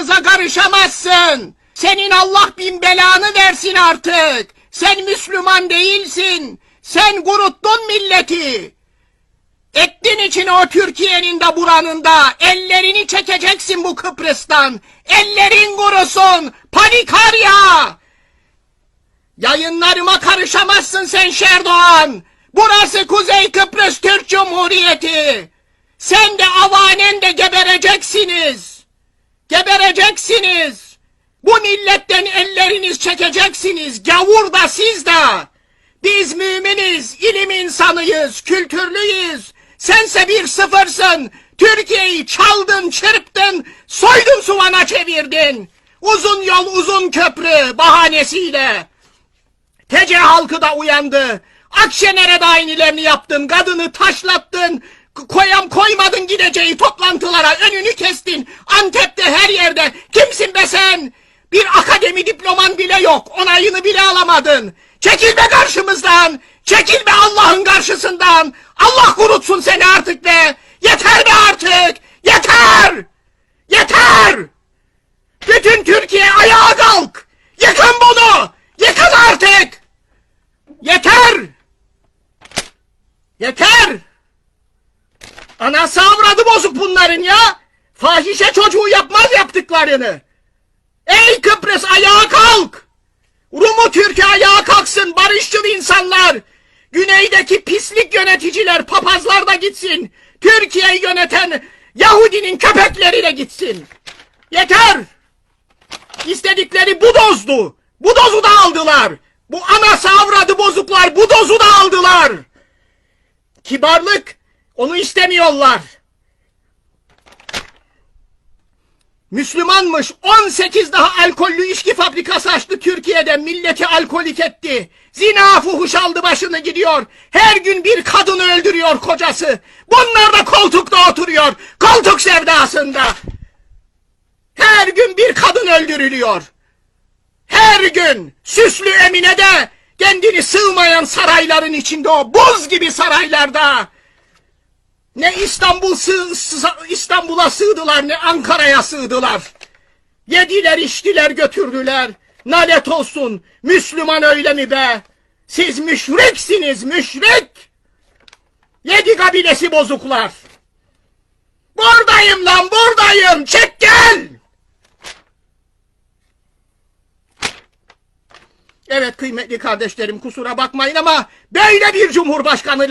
hayatımıza karışamazsın. Senin Allah bin belanı versin artık. Sen Müslüman değilsin. Sen kuruttun milleti. Ettin için o Türkiye'nin de buranın da ellerini çekeceksin bu Kıbrıs'tan. Ellerin kurusun. Panikarya. Yayınlarıma karışamazsın sen Şerdoğan. Burası Kuzey Kıbrıs Türk Cumhuriyeti. Sen de avanen de gebereceksiniz. Gebereceksiniz. Bu milletten elleriniz çekeceksiniz. Gavur da siz de. Biz müminiz, ilim insanıyız, kültürlüyüz. Sense bir sıfırsın. Türkiye'yi çaldın, çırptın, soydun suvana çevirdin. Uzun yol, uzun köprü bahanesiyle. TC halkı da uyandı. Akşener'e de aynılarını yaptın. Kadını taşlattın. Koyam koymadın gideceği toplantılara. Önünü kestin. Antep'te her yerde. Kimsin be sen? Bir akademi diploman bile yok. Onayını bile alamadın. Çekil be karşımızdan. Çekil be Allah'ın karşısından. Allah kurutsun seni artık be. Yeter be artık. Yeter. Yeter. Bütün Türkiye ayağa kalk. Yıkın bunu. Yıkın artık. Yeter! Yeter! Bozuk bunların ya! Fahişe çocuğu yapmaz yaptıklarını! Ey Kıbrıs ayağa kalk! Rumu Türkiye ayağa kalksın barışçıl insanlar! Güneydeki pislik yöneticiler, papazlar da gitsin! Türkiye'yi yöneten Yahudinin köpekleri de gitsin! Yeter! İstedikleri bu dozdu. Bu dozu da aldılar. Bu anası avradı bozuklar bu dozu da aldılar. Kibarlık onu istemiyorlar. Müslümanmış 18 daha alkollü içki fabrikası açtı Türkiye'de milleti alkolik etti. Zina fuhuş aldı başını gidiyor. Her gün bir kadını öldürüyor kocası. Bunlar da koltukta oturuyor. Koltuk sevdasında. Her gün bir kadın öldürülüyor. Her gün süslü Emine de kendini sığmayan sarayların içinde o buz gibi saraylarda ne İstanbul sığ, İstanbul'a sığdılar ne Ankara'ya sığdılar. Yediler içtiler götürdüler. Nalet olsun Müslüman öyle mi be? Siz müşriksiniz müşrik. Yedi kabilesi bozuklar. Buradayım lan buradayım çek gel. Evet kıymetli kardeşlerim kusura bakmayın ama böyle bir cumhurbaşkanı